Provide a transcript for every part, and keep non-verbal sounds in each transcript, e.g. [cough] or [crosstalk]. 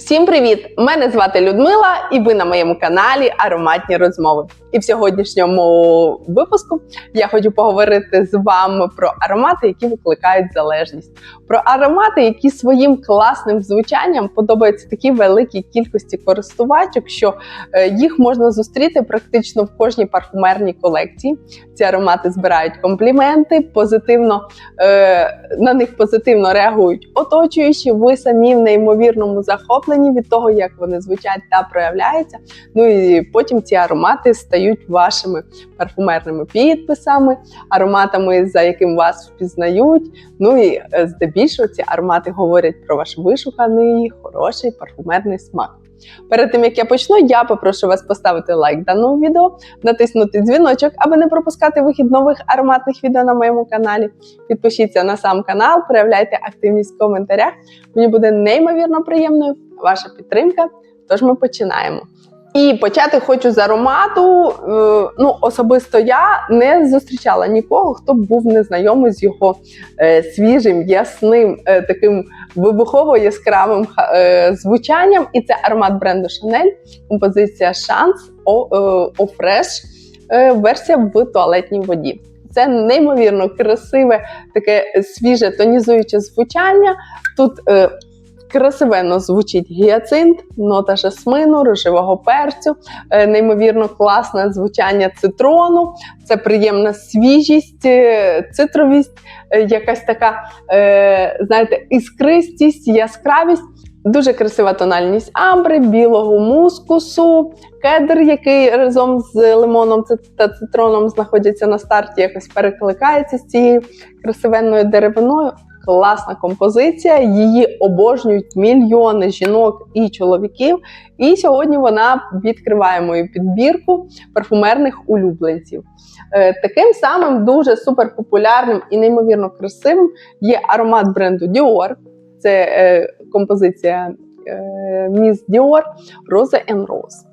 Всім привіт! Мене звати Людмила, і ви на моєму каналі Ароматні розмови. І в сьогоднішньому випуску я хочу поговорити з вами про аромати, які викликають залежність, про аромати, які своїм класним звучанням подобаються такій великій кількості користувачок, що е, їх можна зустріти практично в кожній парфумерній колекції. Ці аромати збирають компліменти, позитивно е, на них позитивно реагують оточуючі. Ви самі в неймовірному захопленні від того, як вони звучать та проявляються. Ну і потім ці аромати стають вашими парфумерними підписами, ароматами, за яким вас впізнають. Ну і е, здебільшого ці аромати говорять про ваш вишуканий, хороший парфумерний смак. Перед тим як я почну, я попрошу вас поставити лайк даному відео, натиснути дзвіночок, аби не пропускати вихід нових ароматних відео на моєму каналі. Підпишіться на сам канал, проявляйте активність в коментарях. Мені буде неймовірно приємною ваша підтримка. Тож ми починаємо. І почати хочу з аромату. Е, Ну, особисто я не зустрічала нікого, хто б був незнайомий з його е, свіжим, ясним, е, таким вибухово яскравим е, звучанням. І це аромат бренду Chanel, композиція Fresh, е, версія в туалетній воді. Це неймовірно красиве, таке свіже тонізуюче звучання. Тут красивенно звучить гіацинт, нота жасмину, рожевого перцю, е, неймовірно класне звучання цитрону, це приємна свіжість, е, цитровість, е, якась така, знаєте, іскристість, яскравість. Дуже красива тональність амбри, білого мускусу, кедр, який разом з лимоном та цитроном знаходяться на старті, якось перекликається з цією красивенною деревиною. Класна композиція, її обожнюють мільйони жінок і чоловіків. І сьогодні вона відкриває мою підбірку парфумерних улюбленців. Е, Таким самим дуже суперпопулярним і неймовірно красивим є аромат бренду Dior. Це е, композиція е, Miss Dior Rose and Rose.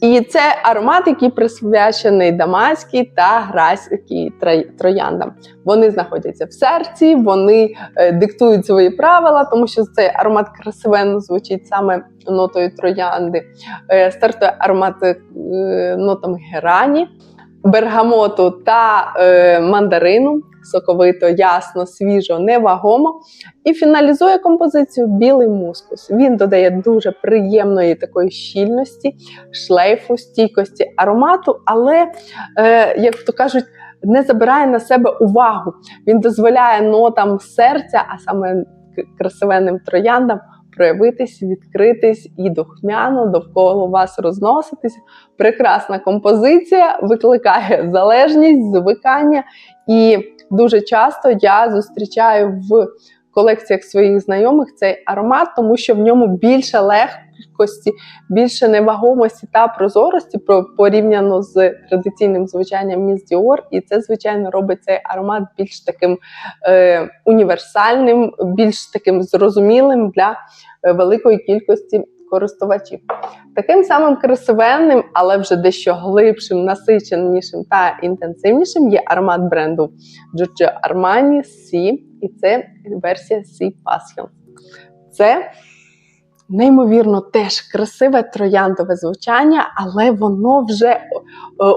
І, це аромат, який присвячений дамаській та грайській трояндам. Вони знаходяться в серці, вони е, диктують свої правила, тому що цей аромат красивенно звучить саме нотою троянди. Е, стартує аромат е, нотами герані, бергамоту та е, мандарину. Соковито, ясно, свіжо, невагомо. І фіналізує композицію білий мускус. Він додає дуже приємної такої щільності, шлейфу, стійкості аромату, але, е, як то кажуть, не забирає на себе увагу. Він дозволяє нотам серця, а саме красивенним трояндам, проявитись, відкритись і духмяно довкола вас розноситись. Прекрасна композиція викликає залежність, звикання. І дуже часто я зустрічаю в колекціях своїх знайомих цей аромат, тому що в ньому більше легкості, більше невагомості та прозорості порівняно з традиційним звучанням міс Діор. І це, звичайно, робить цей аромат більш таким е, універсальним, більш таким зрозумілим для е, великої кількості користувачів. Таким самим красивенним, але вже дещо глибшим, насиченішим та інтенсивнішим є аромат бренду Giorgio Armani C, і це версія C Passion. Це неймовірно теж красиве трояндове звучання, але воно вже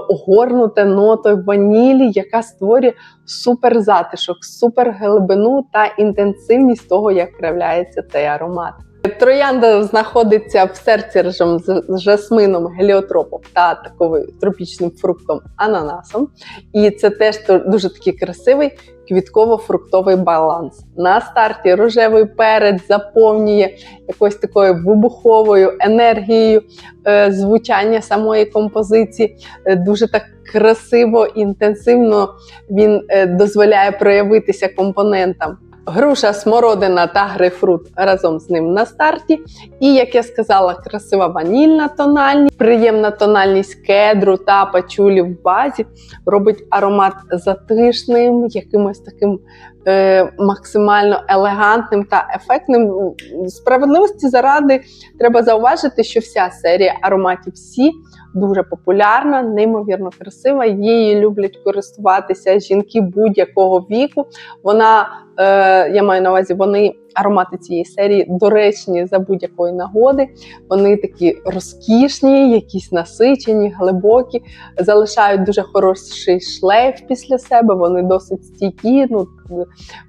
огорнуте нотою ванілі, яка створює супер затишок, супер глибину та інтенсивність того, як проявляється цей аромат. Троянда знаходиться в серці разом з жасмином, геліотропом та такою тропічним фруктом ананасом. І це теж дуже такий красивий квітково-фруктовий баланс. На старті рожевий перець заповнює якоюсь такою вибуховою енергією е, звучання самої композиції. Е, дуже так красиво, інтенсивно він е, дозволяє проявитися компонентам. Груша, смородина та грейпфрут разом з ним на старті. І, як я сказала, красива ванільна тональність, приємна тональність кедру та пачулі в базі робить аромат затишним, якимось таким максимально елегантним та ефектним. Справедливості заради треба зауважити, що вся серія ароматів Сі дуже популярна, неймовірно красива. Її люблять користуватися жінки будь-якого віку. Вона, е, я маю на увазі, вони аромати цієї серії доречні за будь-якої нагоди. Вони такі розкішні, якісь насичені, глибокі, залишають дуже хороший шлейф після себе. Вони досить стійкі. Ну,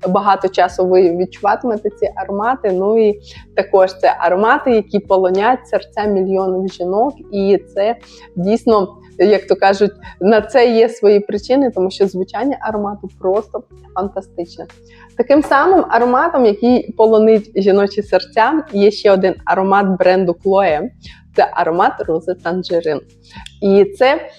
багато часу ви відчуватимете ці аромати. Ну і також це аромати, які полонять серця мільйонів жінок, і це дійсно. Як то кажуть, на це є свої причини, тому що звучання аромату просто фантастичне. Таким самим ароматом, який полонить жіночі серця, є ще один аромат бренду Chloe. Це аромат рози танжерин. І це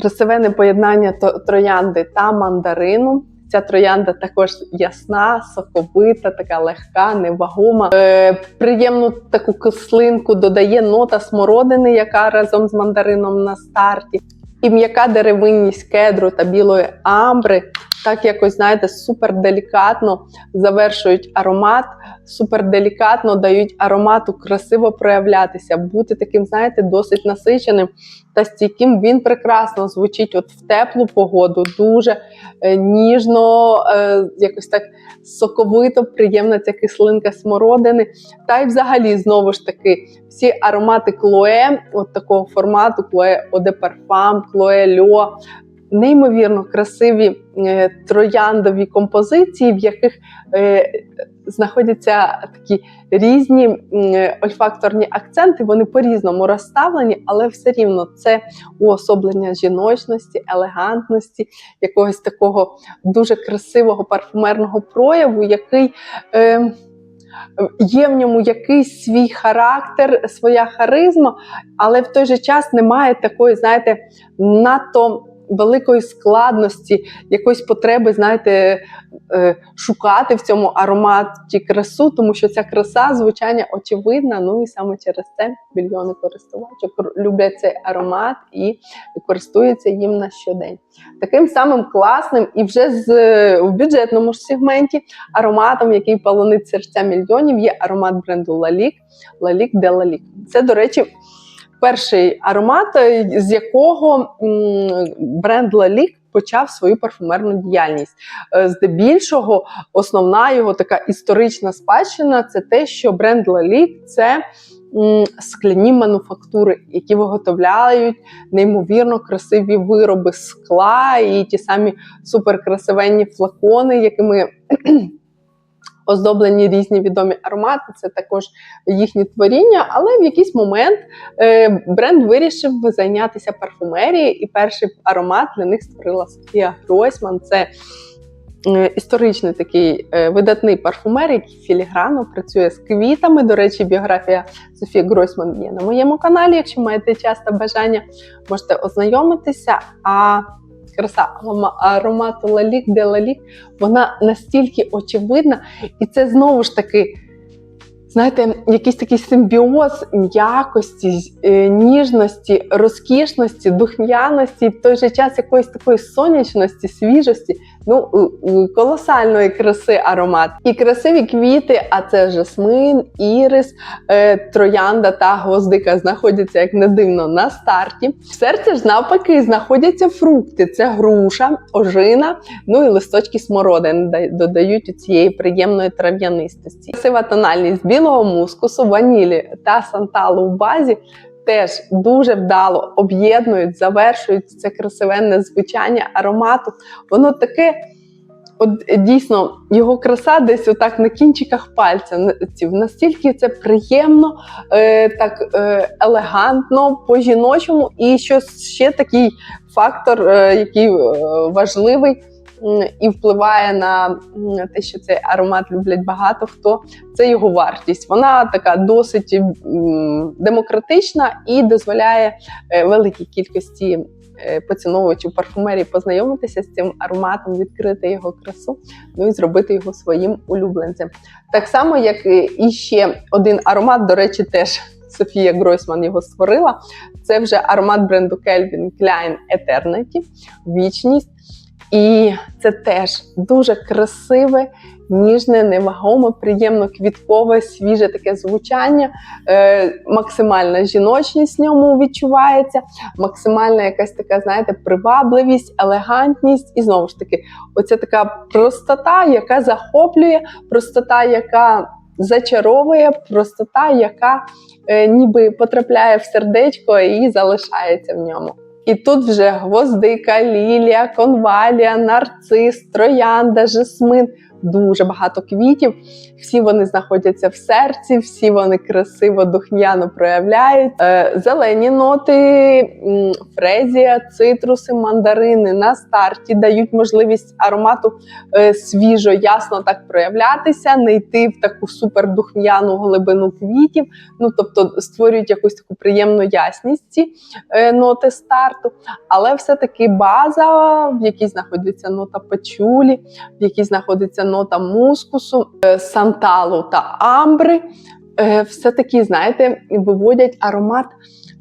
красиве поєднання троянди та мандарину. Ця троянда також ясна, соковита, така легка, невагома. Е, Приємну таку кислинку додає нота смородини, яка разом з мандарином на старті. І м'яка деревинність кедру та білої амбри. Так якось, знаєте, супер делікатно завершують аромат, супер делікатно дають аромату красиво проявлятися, бути таким, знаєте, досить насиченим та стійким. Він прекрасно звучить от в теплу погоду, дуже е, ніжно, е, якось так соковито, приємна ця кислинка смородини. Та й взагалі, знову ж таки, всі аромати Клое, от такого формату, Клое Оде Парфам, Клое Льо, неймовірно красиві е, трояндові композиції, в яких е, знаходяться такі різні е, ольфакторні акценти. Вони по-різному розставлені, але все рівно це уособлення жіночності, елегантності, якогось такого дуже красивого парфумерного прояву, який. Є в ньому якийсь свій характер, своя харизма, але в той же час немає такої, знаєте, надто великої складності, якоїсь потреби, знаєте, е, шукати в цьому ароматі красу, тому що ця краса, звучання очевидна. Ну і саме через це мільйони користувачів люблять цей аромат і користуються їм на щодень. Таким самим класним і вже з в бюджетному ж сегменті ароматом, який полонить серця мільйонів, є аромат бренду Лалік, Лалік де Лалік. Це, до речі, перший аромат, е, з якого бренд Лалік почав свою парфумерну діяльність. Е, здебільшого, основна його така історична спадщина це те, що бренд Лалік це. Скляні мануфактури, які виготовляють неймовірно красиві вироби скла і ті самі суперкрасивенні флакони, якими оздоблені різні відомі аромати, це також їхні творіння. Але в якийсь момент е, бренд вирішив зайнятися парфумерією, і перший аромат для них створила Софія Гройсман. Це е, Історичний такий е, видатний парфумер, який філіграно працює з квітами. До речі, біографія Софії Гройсман є на моєму каналі. Якщо маєте час та бажання, можете ознайомитися. А краса аромату Лалік де Лалік, вона настільки очевидна, і це знову ж таки. Знаєте, якийсь такий симбіоз м'якості, е, ніжності, розкішності, духм'яності, в той же час якоїсь такої сонячності, свіжості, ну колосальної краси аромат. І красиві квіти, а це жасмин, ірис, е, троянда та гвоздика знаходяться, як не дивно, на старті. В серці ж навпаки знаходяться фрукти: це груша, ожина, ну і листочки смородини додають цієї приємної трав'янистості. Красива тональність білого мускусу, ванілі та санталу в базі теж дуже вдало об'єднують, завершують це красивенне звучання аромату. Воно таке. От дійсно його краса десь отак на кінчиках пальців. Настільки це приємно, е, так е, елегантно, по-жіночому. І що ще такий фактор, е, який е, важливий і впливає на те, що цей аромат люблять багато хто. Це його вартість. Вона така досить демократична і дозволяє е, великій кількості. Е, поціновувачів парфумерії познайомитися з цим ароматом, відкрити його красу, ну і зробити його своїм улюбленцем. Так само, як і ще один аромат, до речі, теж Софія Гройсман його створила. Це вже аромат бренду Calvin Klein Eternity, вічність. І це теж дуже красиве, ніжне, невагоме, приємно квіткове, свіже таке звучання, е, максимальна жіночність в ньому відчувається, максимальна якась така, знаєте, привабливість, елегантність. І знову ж таки, оця така простота, яка захоплює, простота, яка зачаровує простота, яка е, ніби потрапляє в сердечко і залишається в ньому. І тут вже гвоздика, лілія, конвалія, нарцис, троянда, жасмин. Дуже багато квітів. Всі вони знаходяться в серці, всі вони красиво, духмяно проявляють. Е, зелені ноти, фрезія, цитруси, мандарини на старті дають можливість аромату е, свіжо, ясно так проявлятися, не йти в таку супердухм'яну глибину квітів. Ну тобто створюють якусь таку приємну ясність ці е, ноти старту. Але все-таки база, в якій знаходиться нота пачулі, в якій знаходиться нота мускусу, е, санталу та амбри, е, все-таки, знаєте, виводять аромат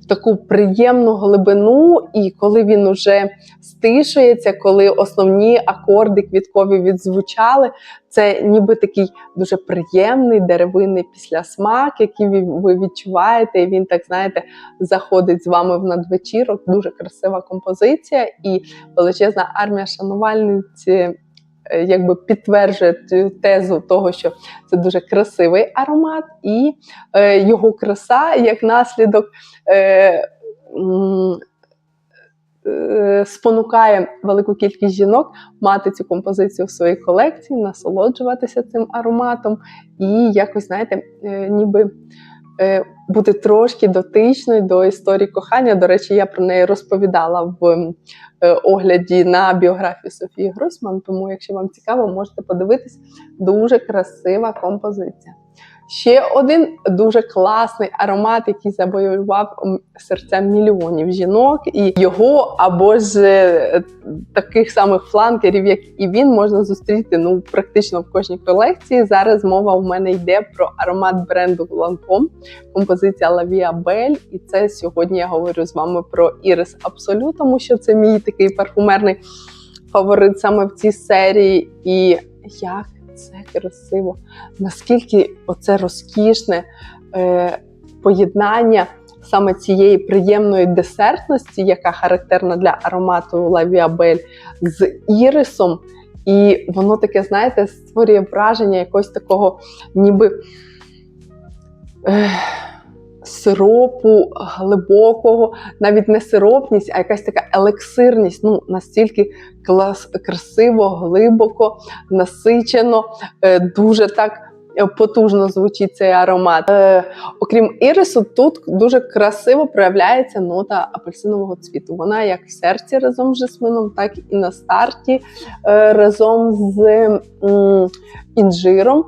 в таку приємну глибину, і коли він уже стишується, коли основні акорди квіткові відзвучали, це ніби такий дуже приємний деревинний післясмак, який ви- відчуваєте, і він так знаєте заходить з вами в надвечірок. Дуже красива композиція і величезна армія шанувальниць. Е, Якби підтверджує тезу того, що це дуже красивий аромат, і е, його краса як наслідок е, спонукає велику кількість жінок мати цю композицію в своїй колекції, насолоджуватися цим ароматом і якось, знаєте, ніби бути трошки дотичною до історії кохання. До речі, я про неї розповідала в е, огляді на біографію Софії Гросман. Тому, якщо вам цікаво, можете подивитись. Дуже красива композиція. Ще один дуже класний аромат, який завоював серця мільйонів жінок, і його або ж е, таких самих фланкерів, як і він, можна зустріти ну практично в кожній колекції. Зараз мова в мене йде про аромат бренду Lancome, композиція Via Belle. І це сьогодні я говорю з вами про Iris Absolute, тому що це мій такий парфумерний фаворит саме в цій серії. І як це красиво! Наскільки оце розкішне е, поєднання саме цієї приємної десертності, яка характерна для аромату Belle, з ірисом. І воно таке, знаєте, створює враження якогось такого, ніби е, сиропу глибокого, навіть не сиропність, а якась така елексирність. Ну, настільки клас, красиво, глибоко, насичено, е, дуже так. е, Потужно звучить цей аромат. Е, окрім ірису, тут дуже красиво проявляється нота апельсинового цвіту. Вона як в серці разом з жасмином, так і на старті разом з інжиром,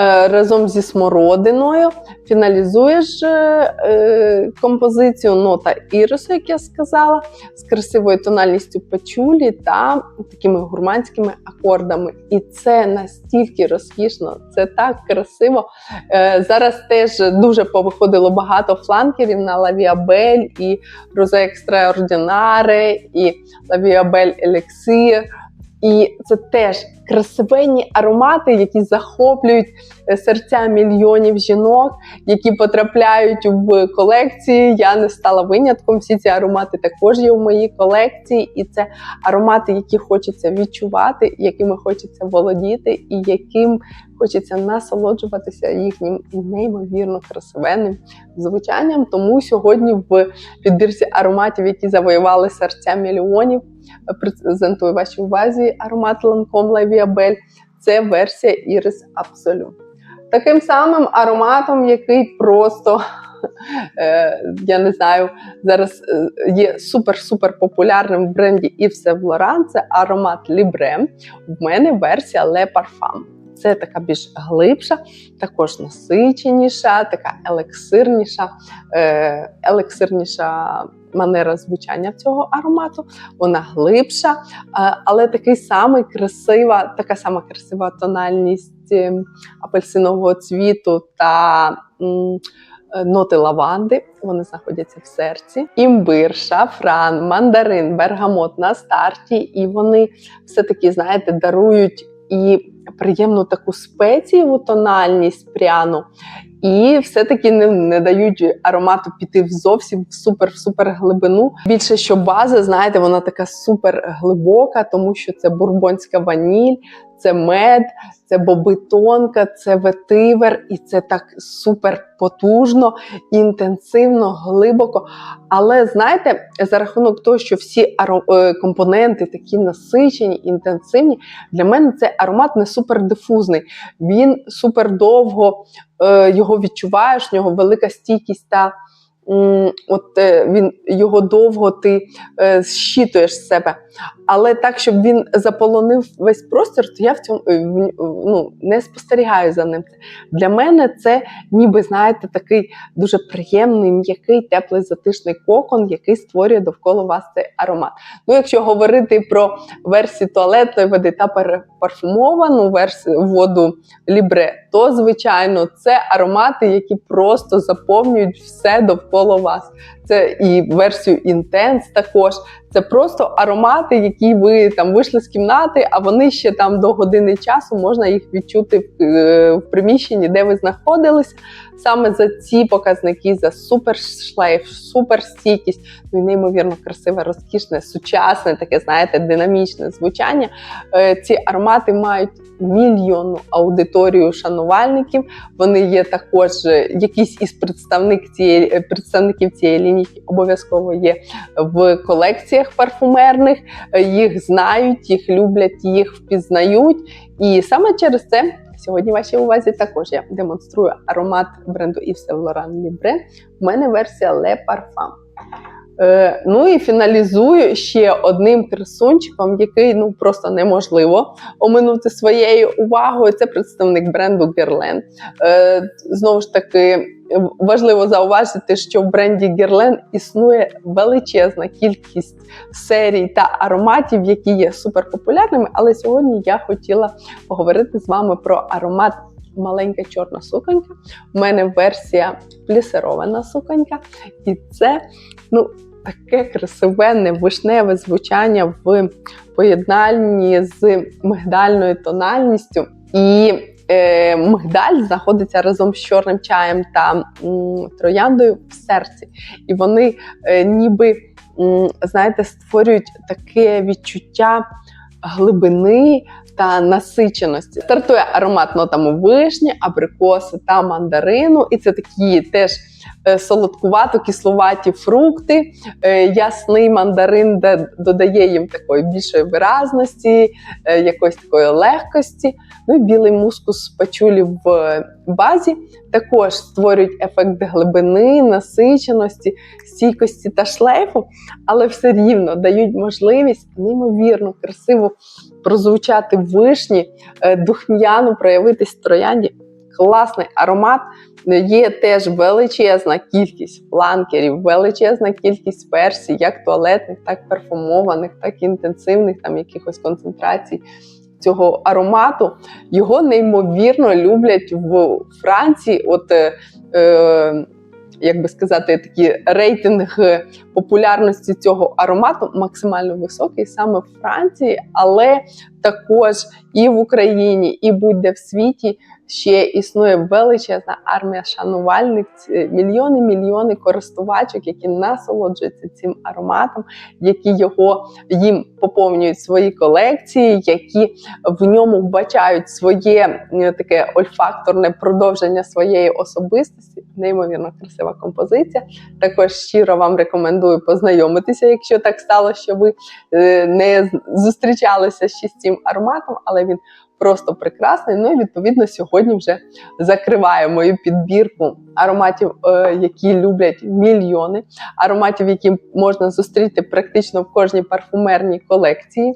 е, разом зі смородиною. Фіналізуєш е, е, композицію нота ірису, як я сказала, з красивою тональністю пачулі та такими гурманськими акордами. І це настільки розкішно, це так красиво. Зараз теж дуже повиходило багато фланкерів на Belle і Extraordinare, і Belle Elixir. І це теж красивенні аромати, які захоплюють е, серця мільйонів жінок, які потрапляють в колекції. Я не стала винятком. Всі ці аромати також є в моїй колекції, і це аромати, які хочеться відчувати, якими хочеться володіти, і яким хочеться насолоджуватися їхнім неймовірно красивенним звучанням. Тому сьогодні в підбірці ароматів, які завоювали серця мільйонів, презентую вашій увазі аромат La Vie Це версія Iris Absolute. Таким самим ароматом, який просто [laughs] е, я не знаю, зараз е, є супер-супер популярним в бренді Yves Saint Laurent, це аромат Libre. В мене версія Le Parfum. Це така більш глибша, також насиченіша, така елексирніша, е, елексирніша манера звучання цього аромату. Вона глибша, е, але такий самий красива, така сама красива тональність е, апельсинового цвіту та ноти лаванди. Вони знаходяться в серці. Імбир, шафран, мандарин, бергамот на старті, і вони все-таки, знаєте, дарують і приємну таку спецієву тональність пряну, і все-таки не, не дають аромату піти в зовсім в супер в супер глибину. Більше що база, знаєте, вона така супер глибока, тому що це бурбонська ваніль, це мед, це бобитонка, це ветивер, і це так супер потужно, інтенсивно, глибоко. Але знаєте, за рахунок того, що всі е, компоненти такі насичені, інтенсивні, для мене цей аромат не супер дифузний. Він супер довго е, його відчуваєш, в нього велика стійкість та. От е, він його довго ти е, зщитуєш з себе. Але так, щоб він заполонив весь простір, то я в цьому е, ну, не спостерігаю за ним. Для мене це ніби, знаєте, такий дуже приємний, м'який, теплий, затишний кокон, який створює довкола вас цей аромат. Ну, якщо говорити про версію туалетної води та парфумовану версію воду Лібре, то звичайно це аромати, які просто заповнюють все довкола вас. Це і версію інтенс також. Це просто аромати, які ви там вийшли з кімнати, а вони ще там до години часу можна їх відчути в, е, в приміщенні, де ви знаходилися. Саме за ці показники, за супер шлейф, супер стійкість, ну і неймовірно красиве, розкішне, сучасне, таке, знаєте, динамічне звучання. Е, Ці аромати мають мільйонну аудиторію шанувальників. Вони є також е, якісь із представник цієї представників цієї лінійки обов'язково є в колекціях парфумерних. Е, Їх знають, їх люблять, їх впізнають. І саме через це. Сьогодні вашій увазі також я демонструю аромат бренду Yves Saint Laurent Libre. У мене версія Le Parfum. Е, ну і фіналізую ще одним красунчиком, який ну просто неможливо оминути своєю увагою. Це представник бренду Guerlain. Е, знову ж таки, важливо зауважити, що в бренді Guerlain існує величезна кількість серій та ароматів, які є суперпопулярними. Але сьогодні я хотіла поговорити з вами про аромат. Маленька чорна суконька. У мене версія плісерована суконька, і це ну, таке красивенне вишневе звучання в поєднанні з мигдальною тональністю. І е, мигдаль знаходиться разом з чорним чаєм та м, трояндою в серці. І вони е, ніби, м, знаєте, створюють таке відчуття глибини та насиченості. Стартує аромат нотами вишні, абрикоси та мандарину. І це такі теж е, солодкувато-кислуваті фрукти. Е, Ясний мандарин додає їм такої більшої виразності, е, якоїсь такої легкості. Ну і білий мускус пачулі в базі також створюють ефект глибини, насиченості, стійкості та шлейфу, але все рівно дають можливість неймовірно красиво прозвучати вишні, духм'яно проявитись в троянді. Класний аромат. Є теж величезна кількість фланкерів, величезна кількість версій, як туалетних, так парфумованих, так інтенсивних, там якихось концентрацій цього аромату. Його неймовірно люблять в Франції. От е, е, як би сказати, такі рейтинг популярності цього аромату максимально високий саме в Франції, але також і в Україні, і будь-де в світі ще існує величезна армія шанувальниць, мільйони мільйони користувачок, які насолоджуються цим ароматом, які його їм поповнюють свої колекції, які в ньому вбачають своє е, таке ольфакторне продовження своєї особистості. Неймовірно красива композиція. Також щиро вам рекомендую познайомитися, якщо так стало, що ви е, не зустрічалися ще з цим ароматом, але він просто прекрасний. Ну і відповідно сьогодні вже закриваю мою підбірку ароматів, е, які люблять мільйони, ароматів, які можна зустріти практично в кожній парфумерній колекції.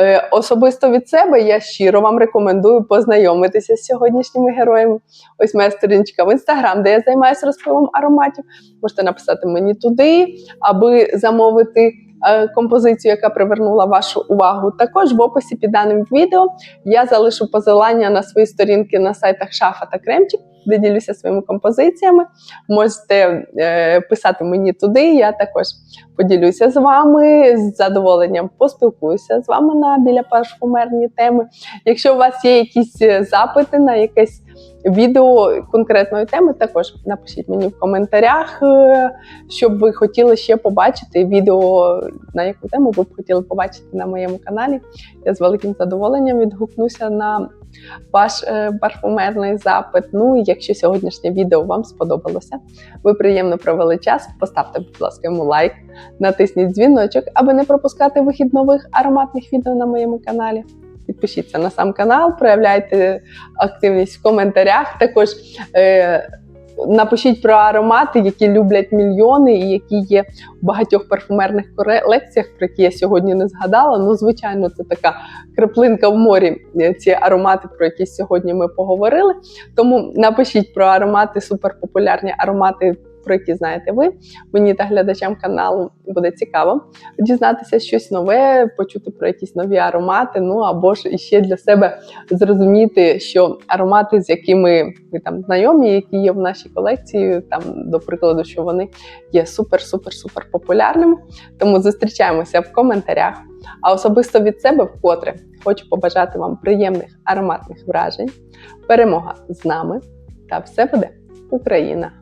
Е, Особисто від себе я щиро вам рекомендую познайомитися з сьогоднішніми героями. Ось моя сторіночка в інстаграм, де я займаюся розпилом ароматів. Можете написати мені туди, аби замовити. Е, Композицію, яка привернула вашу увагу, також в описі під даним відео я залишу посилання на свої сторінки на сайтах Шафа та Кремчик. де ділюся своїми композиціями. Можете е, писати мені туди. Я також поділюся з вами з задоволенням поспілкуюся з вами на біля парфумерні теми. Якщо у вас є якісь е, запити на якесь відео конкретної теми, також напишіть мені в коментарях, е, що б ви хотіли ще побачити. Відео на яку тему ви б хотіли побачити на моєму каналі. Я з великим задоволенням відгукнуся на ваш е, парфумерний запит. Ну і якщо сьогоднішнє відео вам сподобалося, ви приємно провели час, поставте, будь ласка, йому лайк, натисніть дзвіночок, аби не пропускати вихід нових ароматних відео на моєму каналі. Підпишіться на сам канал, проявляйте активність в коментарях. Також е, напишіть про аромати, які люблять мільйони, і які є в багатьох парфумерних колекціях, про які я сьогодні не згадала. Ну, звичайно, це така краплинка в морі. е, Ці аромати, про які сьогодні ми поговорили. Тому напишіть про аромати, суперпопулярні аромати. Про які знаєте ви, мені та глядачам каналу буде цікаво дізнатися щось нове, почути про якісь нові аромати. Ну або ж іще для себе зрозуміти, що аромати, з якими ви там знайомі, які є в нашій колекції, там, до прикладу, що вони є супер-супер-супер популярними. Тому зустрічаємося в коментарях. А особисто від себе вкотре хочу побажати вам приємних ароматних вражень, перемога з нами, та все буде Україна!